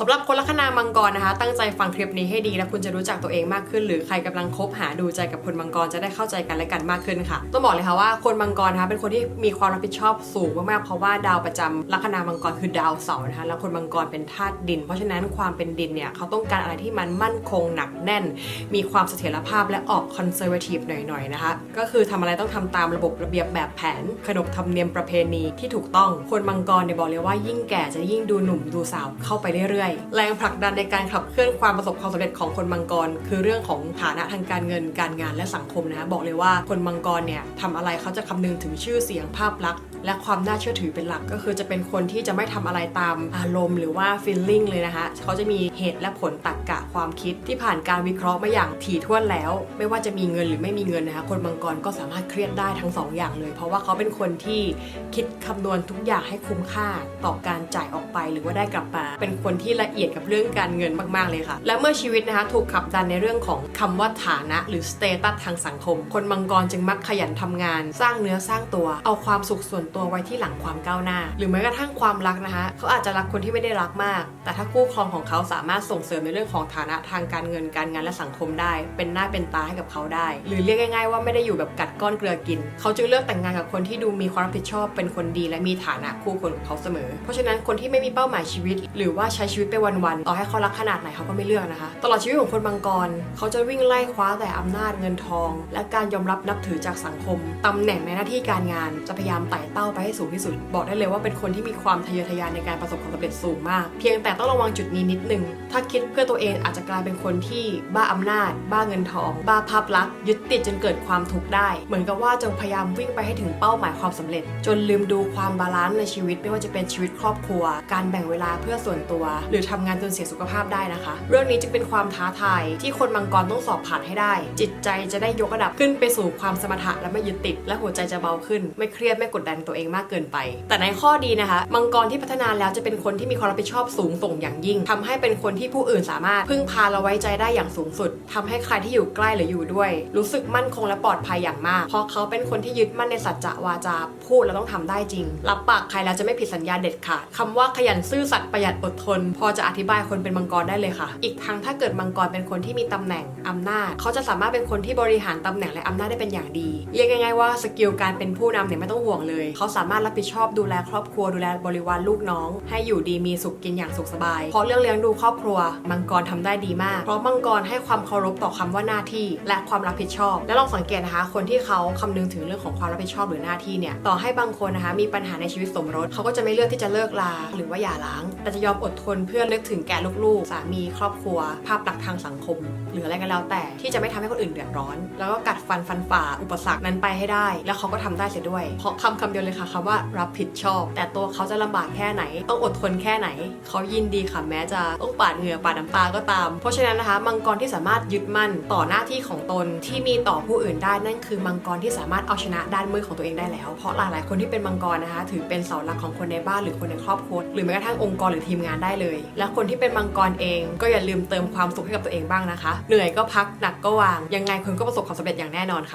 สำหรับคนลัคนามังกรนะคะ ตั้งใจฟังคลิปนี้ให้ดีแล้วคุณจะรู้จักตัวเองมากขึ้น หรือใครกำลังคบหาดูใจกับคนมังกรจะได้เข้าใจกันและกันมากขึ้นค่ะต้องบอกเลยค่ะว่าคนมังกรนะคะเป็นคนที่มีความรับผิดชอบสูงมากๆเพราะว่าดาวประจำลัคนามังกรคือดาวเสาร์นะคะแล้วคนมังกรเป็นธาตุดิน เพราะฉะนั้นความเป็นดินเนี่ยเขาต้องการอะไรที่มันมั่นคงหนักแน่น มีความเสถียรภาพและออกคอนเซอร์เวทีฟหน่อยๆนะคะก็คือทำอะไรต้องทำตามระบบระเบียบแบบแผน ขนบธรรมเนียมประเพณีที่ถูกต้องคนมังกรเนี่ยบอกเลยว่ายิ่งแก่จะยิ่งดูหนุ่มดูสาวเข้าไปเรื่อยๆ แรงผลักดันในการขับเคลื่อนความประสบความสำเร็จของคนมังกร คือเรื่องของฐานะทางการเงินการงานและสังคมนะ บอกเลยว่าคนมังกรเนี่ยทำอะไรเขาจะคำนึงถึงชื่อเสียงภาพลักษณ์ และความน่าเชื่อถือเป็นหลักก็คือจะเป็นคนที่จะไม่ทำอะไรตามอารมณ์หรือว่า feeling เลยนะคะ เขาจะมีเหตุและผลตรรกะความคิดที่ผ่านการวิเคราะห์มาอย่างถี่ถ้วนแล้ว ไม่ว่าจะมีเงินหรือไม่มีเงินนะคะ คนมังกรก็สามารถเครียดได้ทั้งสองอย่างเลย เพราะว่าเขาเป็นคนที่คิดคำนวณทุกอย่างให้คุ้มค่าต่อการจ่ายออกไปหรือว่าได้กลับมา เป็นคนที่ละเอียดกับเรื่องการเงินมากๆเลยค่ะ และเมื่อชีวิตนะคะถูกขับดันในเรื่องของคำว่าฐานะหรือสเตตัสทางสังคม คนมังกรจึงมักขยันทำงาน สร้างเนื้อสร้างตัว เอาความสุขส่วนตัวไว้ที่หลังความก้าวหน้า หรือแม้กระทั่งความรักนะคะ เขาอาจจะรักคนที่ไม่ได้รักมาก แต่ถ้าคู่ครองของเขาสามารถส่งเสริมในเรื่องของฐานะทางการเงินการงานและสังคมได้ เป็นหน้าเป็นตาให้กับเขาได้ หรือเรียกง่ายๆว่าไม่ได้อยู่แบบกัดก้อนเกลือกิน เขาจึงเลือกแต่งงานกับคนที่ดูมีความรับผิดชอบ เป็นคนดีและมีฐานะคู่คนของเขาเสมอ เพราะฉะนั้นคนที่ไม่มีเป้าหมายชีวิต หรือว่าใช้ชีวิตไปวันๆต่อให้เขารักขนาดไหนเขาก็ไม่เลือกนะคะ ตลอดชีวิตของคนมังกรเขาจะวิ่งไล่คว้าแต่อำนาจเงินทอง และการยอมรับนับถือจากสังคมตำแหน่งในหน้าที่การงานจะพยายามไต่เต้าไปให้สูงที่สุด บอกได้เลยว่าเป็นคนที่มีความทะเยอทะยานในการประสบความสำเร็จสูงมาก เพียงแต่ต้องระวังจุดนี้นิดนึง ถ้าคิดเพื่อตัวเองอาจจะกลายเป็นคนที่บ้าอำนาจ บ้าเงินทอง บ้าภาพลักษณ์ยึดติดจนเกิดความทุกข์ได้ เหมือนกับว่าจงพยายามวิ่งไปให้ถึงเป้าหมายความสำเร็จ จนลืมดูความบาลานซ์ในชีวิตไม่ว่าจะเป็นชีวิตครอบครัว การแบ่งเวลาเพื่อส่วนตัว หรือทำงานจนเสียสุขภาพได้นะคะ เรื่องนี้จึงเป็นความท้าทายที่คนมังกรต้องสอบผ่านให้ได้ จิตใจจะได้ยกระดับขึ้นไปสู่ความสมถะและไม่ยึดติดและหัวใจจะเบาขึ้น ไม่เครียดไม่กดดันตัวเองมากเกินไป แต่ในข้อดีนะคะ มังกรที่พัฒนาแล้วจะเป็นคนที่มีความรับผิดชอบสูงส่งอย่างยิ่งทำให้เป็นคนที่ผู้อื่นสามารถพึ่งพาและไว้ใจได้อย่างสูงสุดทำให้ใครที่อยู่ใกล้หรืออยู่ด้วย รู้สึกมั่นคงและปลอดภัยอย่างมาก เพราะเขาเป็นคนที่ยึดมั่นในสัจจะวาจาพูดแล้วต้องทำได้จริง รับปากใครแล้วจะไม่ผิดสัญญาเด็ดขาดคำว่าขยันซื่อสัตย์ประหยัดอดทน พอจะอธิบายคนเป็นมังกรได้เลยค่ะ อีกทั้งถ้าเกิดมังกรเป็นคนที่มีตำแหน่งอำนาจ เขาจะสามารถเป็นคนที่บริหารตำแหน่งและอำนาจได้เป็นอย่างดี เรียกง่ายๆว่าสกิลการเป็นผู้นำเนี่ยไม่ต้องห่วงเลยเขาสามารถรับผิดชอบดูแลครอบครัวดูแลบริวารลูกน้อง ให้อยู่ดีมีสุขกินอย่างสุขสบาย เพราะเรื่องเลี้ยงดูครอบครัว มังกรทำได้ดีมาก เพราะมังกรให้ความเคารพต่อคำว่าหน้าที่ และความรับผิดชอบ และลองสังเกตนะคะ คนที่เขาคำนึงถึงเรื่องของความรับผิดชอบหรือหน้าที่เนี่ยต่อให้บางคนนะคะมีปัญหาในชีวิตสมรสเขาก็จะไม่เลือกที่จะเลิกลาหรือว่าหย่าร้าง แต่จะยอมอดทนเพื่อนึกถึงแก่ลูกๆ สามีครอบครัว ภาพลักษณ์ทางสังคม หรืออะไรก็แล้วแต่ที่จะไม่ทำให้คนอื่นเดือดร้อน แล้วก็กัดฟันฟันฝ่าอุปสรรคนั้นไปให้ได้ แล้วเขาก็ทำได้เสียด้วยเพราะคำคำเดียวเลยค่ะคำว่ารับผิดชอบ แต่ตัวเขาจะลำบากแค่ไหน ต้องอดทนแค่ไหน เขายินดีค่ะแม้จะต้องปาดเหงื่อปาดน้ำตาก็ตาม เพราะฉะนั้นนะคะมังกรที่สามารถยึดมั่นต่อหน้าที่ของตนที่มีต่อผู้อื่นได้นั่นคือมังกรที่สามารถเอาชนะด้านมืดของตัวเองได้แล้ว เพราะหลาย ๆ คนที่เป็นมังกรนะคะ ถือเป็นเสาหลักของคนในบ้านหรือคนในครอบครัวหรือแม้กระทั่งองค์กรหรือทีมงานได้เลย และคนที่เป็นมังกรเอง ก็อย่าลืมเติมความสุขให้กับตัวเองบ้างนะคะ เหนื่อยก็พักหนักก็วาง ยังไงคุณก็ประสบความสำเร็จอย่างแน่นอนค่ะ